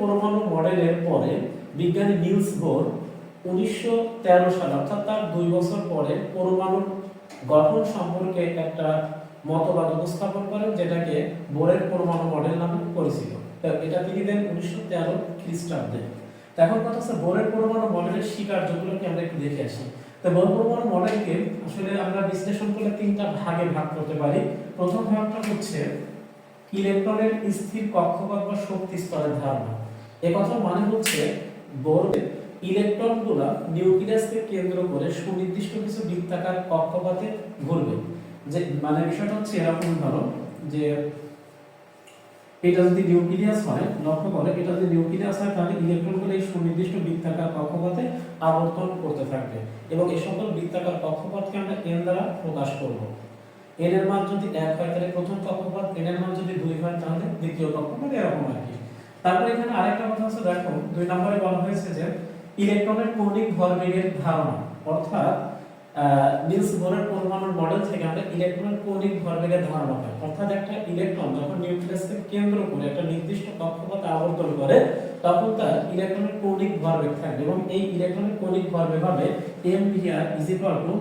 পরমাণু মডেলের পরে বিজ্ঞানী নিলস বোর উনিশশো তেরো সালে, অর্থাৎ তার দুই বছর পরে পরমাণুর গঠন সম্পর্কে একটা মতবাদ উপস্থাপন করেন, যেটাকে বোরের পরমাণু মডেল নামে পরিচিত। এটা তিনি দেন উনিশশো তেরো খ্রিস্টাব্দে। এখন কথা হচ্ছে বোরের পরমাণু মডেলের স্বীকার্যগুলোকে আমরা একটু দেখে আসি? তো বোর পরমাণু মডেলকে আসলে আমরা বিশ্লেষণ করলে তিনটা ভাগে ভাগ করতে পারি। প্রথম ভাগটা হচ্ছে ইলেকট্রনের স্থির কক্ষপথ বা শক্তি স্তরের ধারণা। এ কথার মানে হচ্ছে বোর্ডে ইলেকট্রনগুলো নিউক্লিয়াসকে কেন্দ্র করে সুনির্দিষ্ট কিছু বৃত্তাকার কক্ষপথে ঘুরবে। যে মানে বিষয়টা হচ্ছে এরকম, ধরো, যে এটা যদি নিউক্লিয়াস হয়, লক্ষ্য করে, এটা যদি নিউক্লিয়াস হয়, তাহলে ইলেকট্রনগুলো এই সুনির্দিষ্ট বৃত্তাকার কক্ষপথে আবর্তন করতে থাকবে এবং এই সকল বৃত্তাকার কক্ষপথকে আমরা এন দ্বারা প্রকাশ করব। এন এর মান যদি এক হয় তাহলে প্রথম কক্ষপথ এন এর মান যদি দুই হয় দ্বিতীয় কক্ষপথ এরকম আর কি। তারপরে এখানে আরেকটা কথা হচ্ছে, দেখো, দুই নম্বরে বলা হয়েছে যে ইলেকট্রনের কৌণিক ভরবেগের ধারণা, অর্থাৎ নিলস বোরের পরমাণুর মডেল থেকে আমরা ইলেকট্রনের কৌণিক ভরবেগের ধারণা পাই। অর্থাৎ একটা ইলেকট্রন যখন নিউক্লিয়াসকে কেন্দ্র করে একটা নির্দিষ্ট কক্ষপথে আবর্তন করে, তখন তার ইলেকট্রনের কৌণিক ভরবেগ থাকবে এবং এই ইলেকট্রনের কৌণিক ভরবেগ হবে M V R is equal to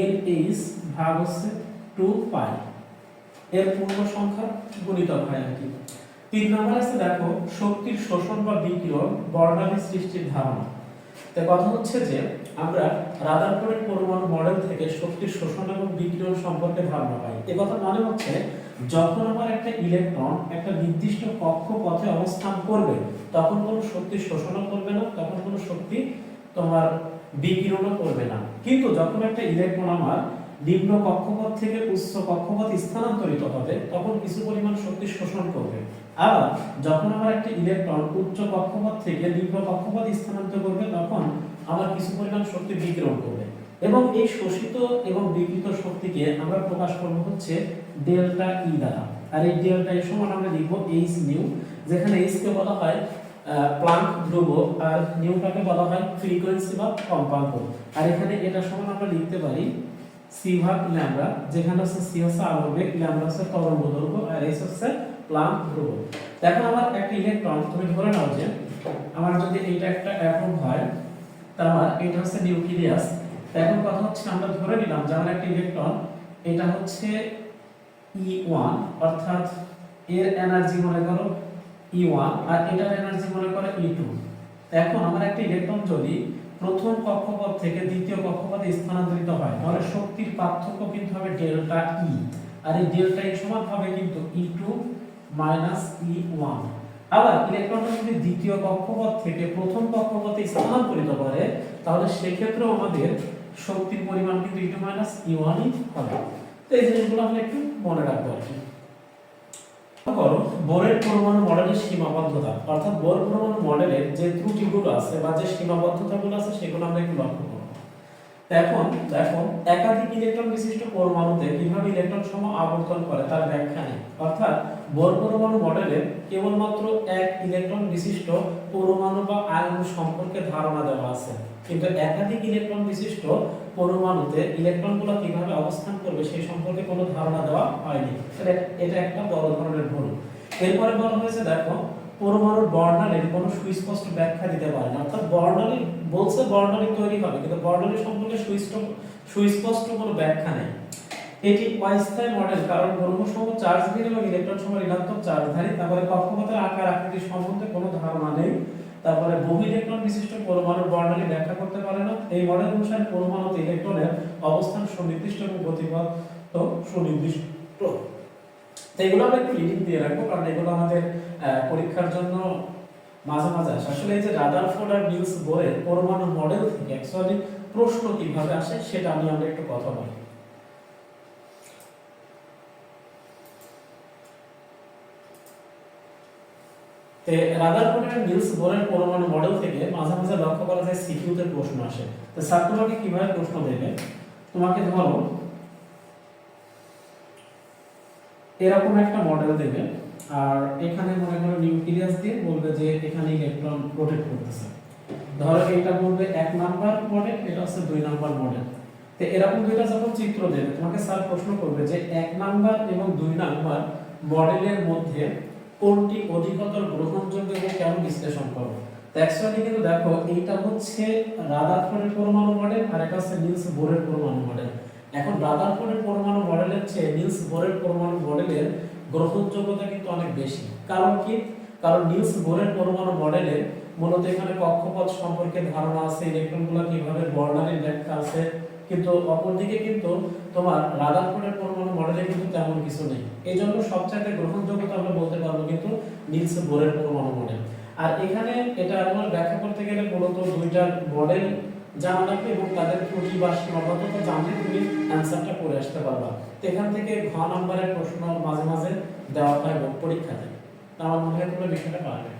N H ভাগ হচ্ছে টু পাই এর পূর্ণ সংখ্যা গুণিতক হয় আর কি। তিন নম্বর আছে দেখো, শক্তির শোষণ বা বিকিরণ, বর্ণালী সৃষ্টির ধারণা। তো কথা হচ্ছে যে, আমরা রাদারফোর্ডের পরমাণু মডেল থেকে শক্তির শোষণ এবং বিকিরণ সম্পর্কে ধারণা পাই। এ কথা মানে হচ্ছে, যখন আমার একটা ইলেকট্রন একটা নির্দিষ্ট কক্ষপথে অবস্থান করবে, তখন কোনো শক্তি শোষণও করবে না, তখন কোনো শক্তি তোমার বিকিরণও করবে না। কিন্তু যখন একটা ইলেকট্রন আমার নিম্ন কক্ষপথ থেকে উচ্চ কক্ষপথ স্থানান্তরিত হবে, তখন কিছু পরিমাণ শক্তি শোষণ করবে। আবার যখন আমার একটা ইলেকট্রন উচ্চ কক্ষপথ থেকে নিম্ন কক্ষপথ স্থানান্তর করবে, তখন আমার কিছু পরিমাণ শক্তি বিকিরণ করবে। এবং এই শোষিত এবং বিকৃত শক্তিকে আমরা প্রকাশ করব হচ্ছে ডেল্টা ই দ্বারা। আর এই ডেল্টা এর সমান আমরা লিখব এইচ নিউ যেখানে এইচ কে বলা হয় প্লাঙ্ক ধ্রুব, আর নিউটাকে বলা হয় ফ্রিকোয়েন্সি বা কম্পাঙ্ক। আর এখানে এটা সমান আমরা লিখতে পারি সি ভাগ ল্যামডা, যেখানে হচ্ছে সি হচ্ছে আলোবেগ ল্যামডা হচ্ছে তরঙ্গ দৈর্ঘ্য আর এইচ হচ্ছে প্লাঙ্ক ধ্রুব এখন আমার একটা ইলেকট্রন, তুমি ধরে নাও যে আমার যদি এটা একটা অ্যাটম হয়, তার এটা হচ্ছে নিউক্লিয়াস। এখন কথা হচ্ছে আমরা ধরে নিলাম যে আমার একটা ইলেকট্রন, এটা হচ্ছে ই ওয়ান অর্থাৎ এর এনার্জি মনে করো ই ওয়ান আর এটার এনার্জি মনে করো ই টু এখন আমার একটা ইলেকট্রন যদি প্রথম কক্ষপথ থেকে দ্বিতীয় কক্ষপথে স্থানান্তরিত হয়। তাহলে শক্তির পার্থক্য কিন্তু হবে ডেল্টা ই আর এই ডেল্টা ই সমান হবে কিন্তু E two minus E one আবার ইলেকট্রনটা যদি দ্বিতীয় কক্ষপথ থেকে প্রথম কক্ষপথে স্থানান্তরিত করে, তাহলে সেক্ষেত্রে আমাদের শক্তির পরিমাণ কিন্তু ই টু মাইনাস ই ওয়ানই হবে। তো এই জিনিসগুলো আমরা একটু মনে রাখব আর কি। বোরের পরমাণু মডেলের সীমাবদ্ধতা। অর্থাৎ বোর পরমাণু মডেলের যে ত্রুটিগুলো আছে বা যে সীমাবদ্ধতাগুলো আছে, সেগুলো আমরা একটু লক্ষ্য করব। এখন এখন একাধিক ইলেকট্রন বিশিষ্ট পরমাণুতে কীভাবে ইলেকট্রন সমূহ আবর্তন করে তার ব্যাখ্যা নেই। অর্থাৎ বোর পরমাণু মডেলে কেবলমাত্র এক ইলেকট্রন বিশিষ্ট পরমাণু বা আয়ন সম্পর্কে ধারণা দেওয়া আছে। কিন্তু একাধিক ইলেকট্রন বিশিষ্ট পরমাণুতে ইলেকট্রনগুলো কীভাবে অবস্থান করবে সেই সম্পর্কে কোনো ধারণা দেওয়া হয়নি। এটা- একটা বড় ধরনের ভুল। এরপরে বলা হয়েছে, দেখো, পরমাণুর বর্ণালীর কোনো সুস্পষ্ট ব্যাখ্যা দিতে পারে না। অর্থাৎ বর্ণালী বলছে বর্ণালী তৈরি হবে, কিন্তু বর্ণালী সম্পর্কে সুস্পষ্ট কোনো ব্যাখ্যা নেই। এটি অস্থায়ী মডেল কারণ ব্রহ্মসম চার্জহীন এবং ইলেকট্রন সম ঋণাত্মক চার্জধারী তারপরে কক্ষপথের আকার আকৃতি সম্বন্ধে কোনো ধারণা নেই। তারপরে বহু ইলেকট্রন বিশিষ্ট পরমাণুর বর্ণালী ব্যাখ্যা করতে পারে না। এই মডেল অনুসারে পরমাণুতে ইলেকট্রনের অবস্থান সুনির্দিষ্ট এবং গতিপথ সুনির্দিষ্ট। এগুলো আমরা একটু দিয়ে রাখব, কারণ এগুলো আমাদের পরীক্ষার জন্য মাঝে মাঝে আসে। আসলে এই যে রাদারফোর্ড আর নিউস বোরের পরমাণু মডেল থেকে অ্যাকচুয়ালি প্রশ্ন কীভাবে আসে সেটা নিয়ে আমরা একটু কথা বলি। তে রাদারফোর্ড আর নিউস বোরের পরমাণু মডেল থেকে মাঝে মাঝে লক্ষ্য করা যায় সিকিউতে প্রশ্ন আসে। তো স্যার তোমাকে কীভাবে প্রশ্ন দেবে? তোমাকে ধরো এরকম একটা মডেল দেবে, আর এখানে মনে করো নিউক্লিয়াস দিয়ে বলবে যে এখানে ইলেকট্রন রোটেট করতেছে। ধরো এটা বলবে এক নাম্বার মডেল এটা হচ্ছে দুই নাম্বার মডেল তো এরকম দুইটা যখন চিত্র দেবে, তোমাকে স্যার প্রশ্ন করবে যে এক নাম্বার এবং দুই নাম্বার মডেলের মধ্যে কোনটি অধিকতর গ্রহণযোগ্য এবং কেন বিশ্লেষণ করো তো অ্যাকচুয়ালি কিন্তু দেখো, এইটা হচ্ছে রাদারফোর্ডের পরমাণু মডেল আর এটা হচ্ছে নিলস বোরের পরমাণু মডেল এখন রাদারফোর্ডের পরমাণু মডেলের চেয়ে নিলস বোরের পরমাণু মডেলের গ্রহণযোগ্যতা কিন্তু অনেক বেশি। কারণ কি? কারণ নিলস বোরের পরমাণু মডেলে মূলত এখানে কক্ষপথ সম্পর্কে ধারণা আছে ইলেকট্রনগুলো কীভাবে বর্ণালীর ব্যাখ্যা আছে কিন্তু অপরদিকে কিন্তু তোমার রাদারফোর্ডের পরমাণু মডেলে কিন্তু তেমন কিছু নেই। এই জন্য সবচাইতে গ্রহণযোগ্যতা আমরা বলতে পারব কিন্তু নিলস বোরের পরমাণু মডেল আর এখানে এটা তোমার ব্যাখ্যা করতে গেলে মূলত দুইটা মডেল জানা লাগবে এবং তাদের ত্রুটি বা সীমাবদ্ধতা জানলে তুমি অ্যান্সারটা করে আসতে পারবা। তো এখান থেকে ঘ নম্বরের প্রশ্ন মাঝে মাঝে দেওয়া হয় এবং পরীক্ষাতে। তো আমার মনে হয় তোমরা বিষয়টা পারবে।